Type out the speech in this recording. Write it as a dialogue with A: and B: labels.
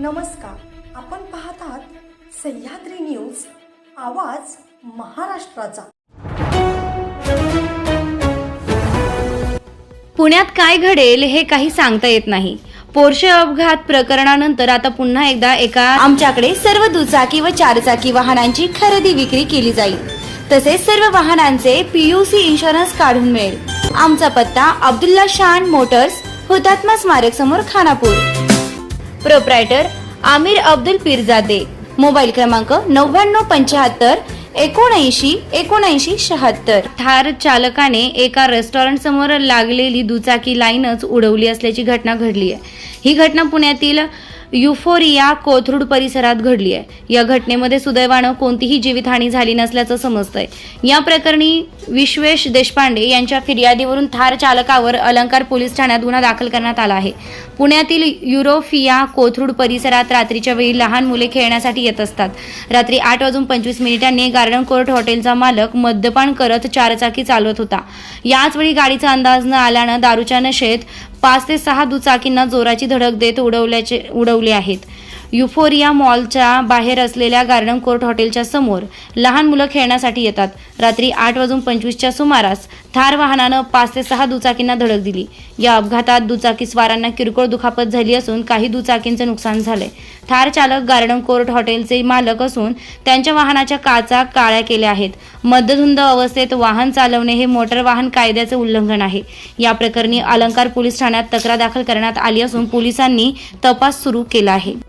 A: नमस्कार. आपण पाहत आहात सह्याद्री न्यूज आवाज महाराष्ट्राचा.
B: पुण्यात काय घडेल हे काही सांगता येत नाही. पोर्शे अपघात प्रकरणानंतर आता पुन्हा एकदा एका आमच्याकडे सर्व दुचाकी व चारचाकी वाहनांची खरेदी विक्री केली जाईल. तसेच सर्व वाहनांचे पीयूसी इन्शुरन्स काढून मिळेल. आमचा पत्ता अब्दुल्ला शान मोटर्स हुतात्मा स्मारक समोर खानापूर. प्रोप्रायटर आमिर अब्दुल पिरजादे. मोबाईल क्रमांक नव्याण्णव पंच्याहत्तर एकोणऐंशी एकोणऐंशी शहात्तर. थार चालकाने एका रेस्टॉरंट समोर लागलेली दुचाकी लाईनच उडवली असल्याची घटना घडली आहे ही घटना पुण्यातील युफोरिया कोथरूड परिसरात घडली आहे. या घटनेमध्ये सुदैवानं कोणतीही जीवितहानी झाली नसल्याचं समजतंय. या प्रकरणी विश्वेश देशपांडे यांच्या फिर्यादीवरून थार चालकावर अलंकार पोलीस ठाण्यात गुन्हा दाखल करण्यात आला आहे. पुण्यातील युरोफिया कोथरूड परिसरात रात्रीच्या वेळी लहान मुले खेळण्यासाठी येत असतात. रात्री आठ वाजून पंचवीस मिनिटांनी गार्डन कोर्ट हॉटेलचा मालक मद्यपान करत चारचाकी चालवत होता. याच वेळी गाडीचा अंदाज न आल्यानं दारूच्या नशेत पाच ते सहा दुचाकींना जोराची धडक देत उडवल्याचे उडव उडवले आहेत. युफोरिया मॉलच्या बाहेर असलेल्या गार्डन कोर्ट हॉटेलच्या समोर लहान मुलं खेळण्यासाठी येतात. रात्री आठ वाजून पंचवीसच्या सुमारास थार वाहनानं पाच ते सहा दुचाकींना धडक दिली. या अपघातात दुचाकी स्वारांना किरकोळ दुखापत झाली असून काही दुचाकींचं नुकसान झालंय. थार चालक गार्डन कोर्ट हॉटेलचे मालक असून त्यांच्या वाहनाच्या काचा काळ्या केल्या आहेत. मद्यधुंद अवस्थेत वाहन चालवणे हे मोटर वाहन कायद्याचे उल्लंघन आहे. या प्रकरणी अलंकार पोलीस ठाण्यात तक्रार दाखल करण्यात आली असून पोलिसांनी तपास सुरू केला आहे.